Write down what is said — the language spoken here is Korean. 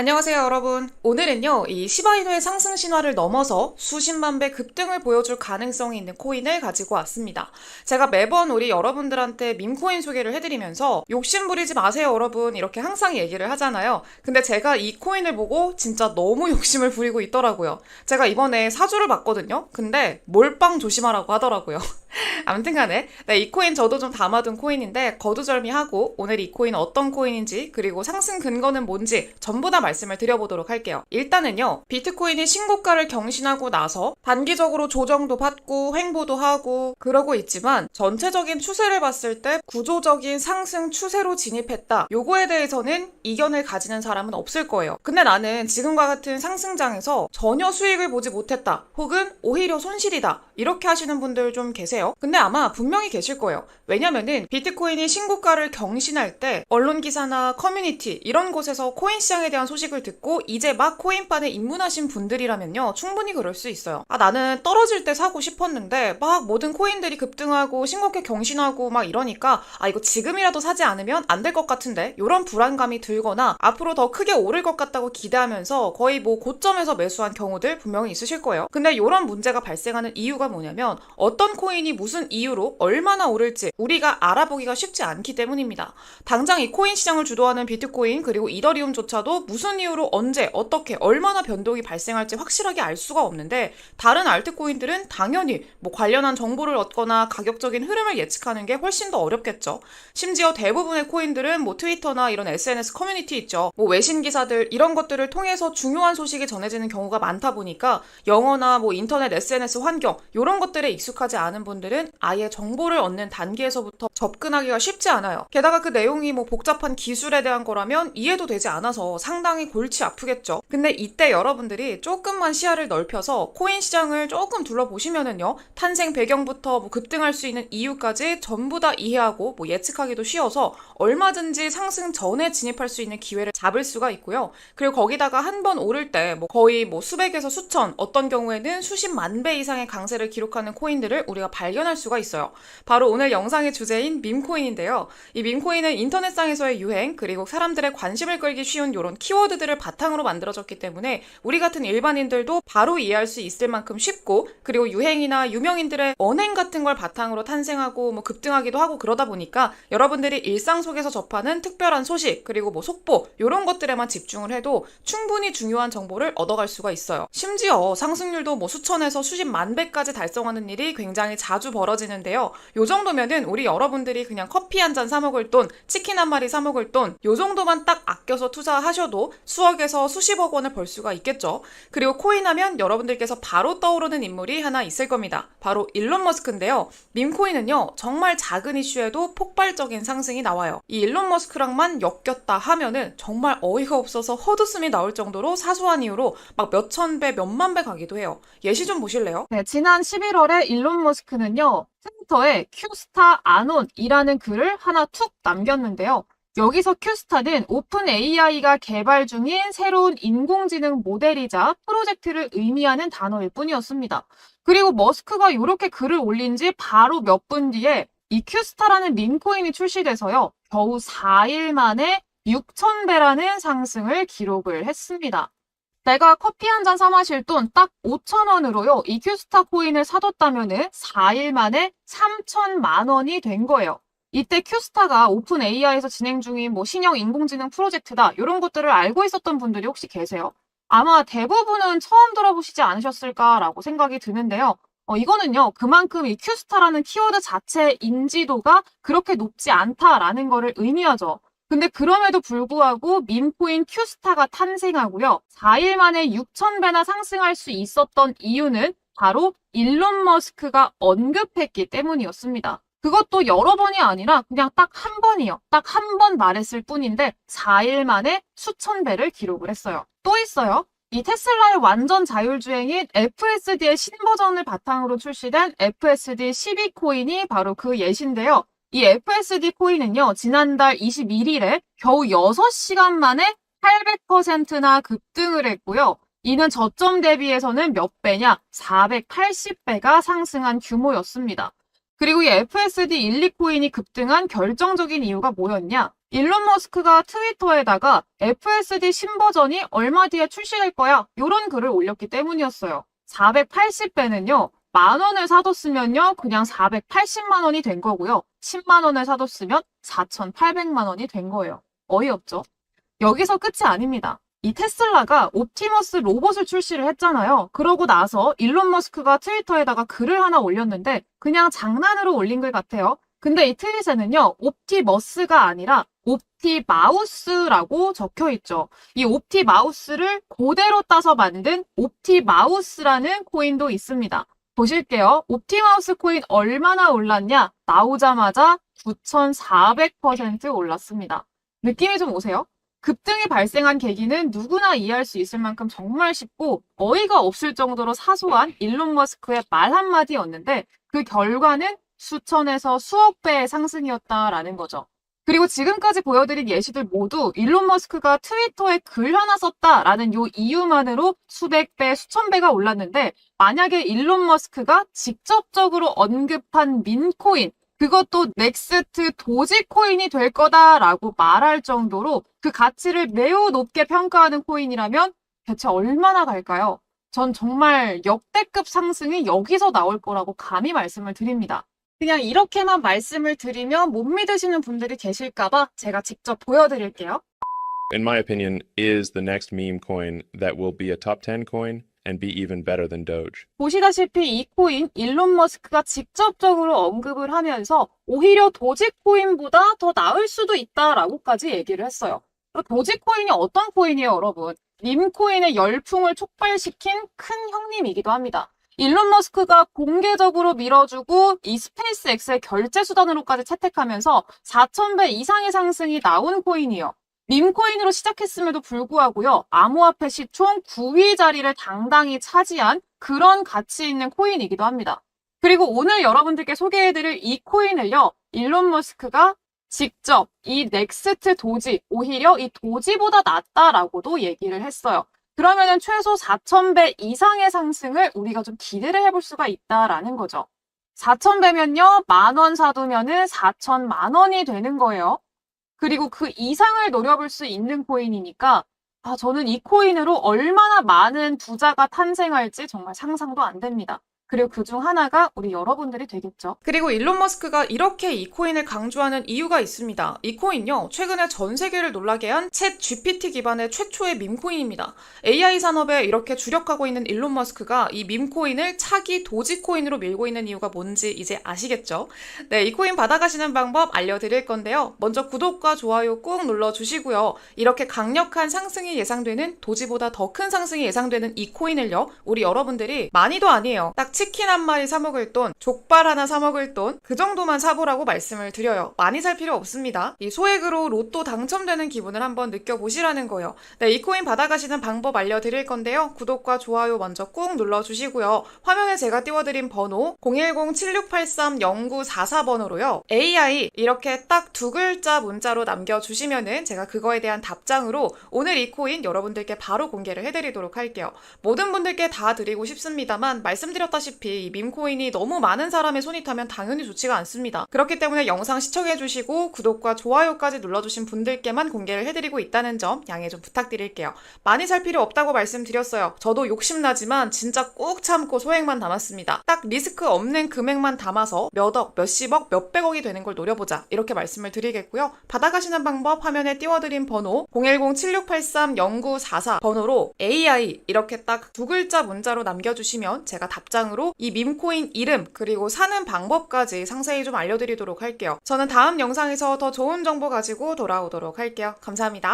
안녕하세요, 여러분. 오늘은요, 이 시바이누의 상승 신화를 넘어서 수십만 배 급등을 보여줄 가능성이 있는 코인을 가지고 왔습니다. 제가 매번 우리 여러분들한테 밈코인 소개를 해드리면서 욕심 부리지 마세요, 여러분. 이렇게 항상 얘기를 하잖아요. 근데 제가 이 코인을 보고 진짜 너무 욕심을 부리고 있더라고요. 제가 이번에 사주를 봤거든요. 근데 몰빵 조심하라고 하더라고요. 아무튼 간에 네, 이 코인 저도 좀 담아둔 코인인데 거두절미하고 오늘 이 코인 어떤 코인인지 그리고 상승 근거는 뭔지 전부 다 말씀을 드려보도록 할게요. 일단은요. 비트코인이 신고가를 경신하고 나서 단기적으로 조정도 받고 횡보도 하고 그러고 있지만 전체적인 추세를 봤을 때 구조적인 상승 추세로 진입했다. 요거에 대해서는 이견을 가지는 사람은 없을 거예요. 근데 나는 지금과 같은 상승장에서 전혀 수익을 보지 못했다. 혹은 오히려 손실이다. 이렇게 하시는 분들 좀 계세요. 근데 아마 분명히 계실 거예요. 왜냐면은 비트코인이 신고가를 경신할 때 언론 기사나 커뮤니티 이런 곳에서 코인 시장에 대한 소식을 듣고 이제 막 코인판에 입문하신 분들이라면요. 충분히 그럴 수 있어요. 아 나는 떨어질 때 사고 싶었는데 막 모든 코인들이 급등하고 신고가 경신하고 막 이러니까 아 이거 지금이라도 사지 않으면 안 될 것 같은데 이런 불안감이 들거나 앞으로 더 크게 오를 것 같다고 기대하면서 거의 뭐 고점에서 매수한 경우들 분명히 있으실 거예요. 근데 이런 문제가 발생하는 이유가 뭐냐면 어떤 코인이 무슨 이유로 얼마나 오를지 우리가 알아보기가 쉽지 않기 때문입니다. 당장 이 코인 시장을 주도하는 비트코인 그리고 이더리움조차도 무슨 이유로 언제 어떻게 얼마나 변동이 발생할지 확실하게 알 수가 없는데 다른 알트코인들은 당연히 뭐 관련한 정보를 얻거나 가격적인 흐름을 예측하는 게 훨씬 더 어렵겠죠. 심지어 대부분의 코인들은 뭐 트위터나 이런 SNS 커뮤니티 있죠. 뭐 외신 기사들 이런 것들을 통해서 중요한 소식이 전해지는 경우가 많다 보니까 영어나 뭐 인터넷 SNS 환경 이런 것들에 익숙하지 않은 분들 은 아예 정보를 얻는 단계에서부터 접근하기가 쉽지 않아요. 게다가 그 내용이 뭐 복잡한 기술에 대한 거라면 이해도 되지 않아서 상당히 골치 아프겠죠. 근데 이때 여러분들이 조금만 시야를 넓혀서 코인 시장을 조금 둘러보시면은요. 탄생 배경부터 뭐 급등할 수 있는 이유까지 전부 다 이해하고 뭐 예측하기도 쉬워서 얼마든지 상승 전에 진입할 수 있는 기회를 잡을 수가 있고요. 그리고 거기다가 한 번 오를 때 뭐 거의 뭐 수백에서 수천, 어떤 경우에는 수십만 배 이상의 강세를 기록하는 코인들을 우리가 발 견할 수가 있어요. 바로 오늘 영상의 주제인 밈코인인데요. 이 밈코인은 인터넷상에서의 유행, 그리고 사람들의 관심을 끌기 쉬운 이런 키워드들을 바탕으로 만들어졌기 때문에 우리 같은 일반인들도 바로 이해할 수 있을 만큼 쉽고 그리고 유행이나 유명인들의 언행 같은 걸 바탕으로 탄생하고 뭐 급등하기도 하고 그러다 보니까 여러분들이 일상 속에서 접하는 특별한 소식 그리고 뭐 속보 이런 것들에만 집중을 해도 충분히 중요한 정보를 얻어갈 수가 있어요. 심지어 상승률도 뭐 수천에서 수십 만 배까지 달성하는 일이 굉장히 자주 벌어지는데요. 요 정도면은 우리 여러분들이 그냥 커피 한 잔 사 먹을 돈, 치킨 한 마리 사 먹을 돈, 요 정도만 딱 아껴서 투자하셔도 수억에서 수십억 원을 벌 수가 있겠죠. 그리고 코인 하면 여러분들께서 바로 떠오르는 인물이 하나 있을 겁니다. 바로 일론 머스크인데요. 밈코인은요, 정말 작은 이슈에도 폭발적인 상승이 나와요. 이 일론 머스크랑만 엮였다 하면은 정말 어이가 없어서 헛웃음이 나올 정도로 사소한 이유로 막 몇천 배, 몇만 배 가기도 해요. 예시 좀 보실래요? 네, 지난 11월에 일론 머스크는 요, 트위터에 큐스타 아논이라는 글을 하나 툭 남겼는데요. 여기서 큐스타는 오픈 AI가 개발 중인 새로운 인공지능 모델이자 프로젝트를 의미하는 단어일 뿐이었습니다. 그리고 머스크가 이렇게 글을 올린 지 바로 몇 분 뒤에 이 큐스타라는 밈코인이 출시돼서요, 겨우 4일 만에 6,000배라는 상승을 기록을 했습니다. 내가 커피 한 잔 사 마실 돈 딱 5천 원으로요. 이 큐스타 코인을 사뒀다면은 4일 만에 3천만 원이 된 거예요. 이때 큐스타가 오픈 AI에서 진행 중인 뭐 신형 인공지능 프로젝트다. 이런 것들을 알고 있었던 분들이 혹시 계세요? 아마 대부분은 처음 들어보시지 않으셨을까라고 생각이 드는데요. 어, 이거는요, 그만큼 이 큐스타라는 키워드 자체의 인지도가 그렇게 높지 않다라는 거를 의미하죠. 근데 그럼에도 불구하고 밈코인 큐스타가 탄생하고요. 4일 만에 6,000배나 상승할 수 있었던 이유는 바로 일론 머스크가 언급했기 때문이었습니다. 그것도 여러 번이 아니라 그냥 딱 한 번이요. 딱 한 번 말했을 뿐인데 4일 만에 수천 배를 기록을 했어요. 또 있어요. 이 테슬라의 완전 자율주행인 FSD의 신버전을 바탕으로 출시된 FSD 12 코인이 바로 그 예시인데요. 이 FSD 코인은요, 지난달 21일에 겨우 6시간 만에 800%나 급등을 했고요. 이는 저점 대비해서는 몇 배냐? 480배가 상승한 규모였습니다. 그리고 이 FSD 1, 2코인이 급등한 결정적인 이유가 뭐였냐? 일론 머스크가 트위터에다가 FSD 신버전이 얼마 뒤에 출시될 거야. 이런 글을 올렸기 때문이었어요. 480배는요. 만 원을 사뒀으면요. 그냥 480만 원이 된 거고요. 10만 원을 사뒀으면 4,800만 원이 된 거예요. 어이없죠? 여기서 끝이 아닙니다. 이 테슬라가 옵티머스 로봇을 출시를 했잖아요. 그러고 나서 일론 머스크가 트위터에다가 글을 하나 올렸는데 그냥 장난으로 올린 글 같아요. 근데 이 트윗에는요, 옵티머스가 아니라 옵티마우스라고 적혀 있죠. 이 옵티마우스를 그대로 따서 만든 옵티마우스라는 코인도 있습니다. 보실게요. 옵티마우스 코인 얼마나 올랐냐? 나오자마자 9,400% 올랐습니다. 느낌이 좀 오세요? 급등이 발생한 계기는 누구나 이해할 수 있을 만큼 정말 쉽고 어이가 없을 정도로 사소한 일론 머스크의 말 한마디였는데 그 결과는 수천에서 수억 배의 상승이었다라는 거죠. 그리고 지금까지 보여드린 예시들 모두 일론 머스크가 트위터에 글 하나 썼다라는 요 이유만으로 수백 배, 수천 배가 올랐는데 만약에 일론 머스크가 직접적으로 언급한 민코인 그것도 넥스트 도지코인이 될 거다라고 말할 정도로 그 가치를 매우 높게 평가하는 코인이라면 대체 얼마나 갈까요? 전 정말 역대급 상승이 여기서 나올 거라고 감히 말씀을 드립니다. 그냥 이렇게만 말씀을 드리면 못 믿으시는 분들이 계실까봐 제가 직접 보여드릴게요. in my opinion, is the next meme coin that will be a top 10 coin and be even better than Doge. 보시다시피 이 코인 일론 머스크가 직접적으로 언급을 하면서 오히려 도지코인보다 더 나을 수도 있다라고까지 얘기를 했어요. 도지코인이 어떤 코인이에요, 여러분? 밈코인의 열풍을 촉발시킨 큰 형님이기도 합니다. 일론 머스크가 공개적으로 밀어주고 이 스페이스 X의 결제 수단으로까지 채택하면서 4,000배 이상의 상승이 나온 코인이에요. 밈코인으로 시작했음에도 불구하고요. 암호화폐 시 총 9위 자리를 당당히 차지한 그런 가치 있는 코인이기도 합니다. 그리고 오늘 여러분들께 소개해드릴 이 코인을요. 일론 머스크가 직접 이 넥스트 도지, 오히려 이 도지보다 낫다라고도 얘기를 했어요. 그러면은 최소 4,000배 이상의 상승을 우리가 좀 기대를 해볼 수가 있다라는 거죠. 4,000배면요, 만 원 사두면은 4천만 원이 되는 거예요. 그리고 그 이상을 노려볼 수 있는 코인이니까, 아, 저는 이 코인으로 얼마나 많은 부자가 탄생할지 정말 상상도 안 됩니다. 그리고 그 중 하나가 우리 여러분들이 되겠죠. 그리고 일론 머스크가 이렇게 이 코인을 강조하는 이유가 있습니다. 이 코인요, 최근에 전 세계를 놀라게 한 챗 GPT 기반의 최초의 밈코인입니다. AI 산업에 이렇게 주력하고 있는 일론 머스크가 이 밈코인을 차기 도지코인으로 밀고 있는 이유가 뭔지 이제 아시겠죠? 네, 이 코인 받아가시는 방법 알려드릴 건데요. 먼저 구독과 좋아요 꾹 눌러주시고요. 이렇게 강력한 상승이 예상되는 도지보다 더 큰 상승이 예상되는 이 코인을요, 우리 여러분들이 많이도 아니에요. 딱 치킨 한 마리 사 먹을 돈, 족발 하나 사 먹을 돈, 그 정도만 사보라고 말씀을 드려요. 많이 살 필요 없습니다. 이 소액으로 로또 당첨되는 기분을 한번 느껴보시라는 거예요. 네, 이 코인 받아가시는 방법 알려드릴 건데요. 구독과 좋아요 먼저 꾹 눌러주시고요. 화면에 제가 띄워드린 번호 010-7683-0944번으로요. AI 이렇게 딱 두 글자 문자로 남겨주시면은 제가 그거에 대한 답장으로 오늘 이 코인 여러분들께 바로 공개를 해드리도록 할게요. 모든 분들께 다 드리고 싶습니다만 말씀드렸다시피 이 밈코인이 너무 많은 사람의 손이 타면 당연히 좋지가 않습니다. 그렇기 때문에 영상 시청해주시고 구독과 좋아요까지 눌러주신 분들께만 공개를 해드리고 있다는 점 양해 좀 부탁드릴게요. 많이 살 필요 없다고 말씀드렸어요. 저도 욕심나지만 진짜 꾹 참고 소액만 담았습니다. 딱 리스크 없는 금액만 담아서 몇억, 몇십억, 몇백억이 되는 걸 노려보자. 이렇게 말씀을 드리겠고요. 받아가시는 방법 화면에 띄워드린 번호 010-7683-0944 번호로 AI 이렇게 딱 두 글자 문자로 남겨주시면 제가 답장 으로 이 밈코인 이름 그리고 사는 방법까지 상세히 좀 알려드리도록 할게요. 저는 다음 영상에서 더 좋은 정보 가지고 돌아오도록 할게요. 감사합니다.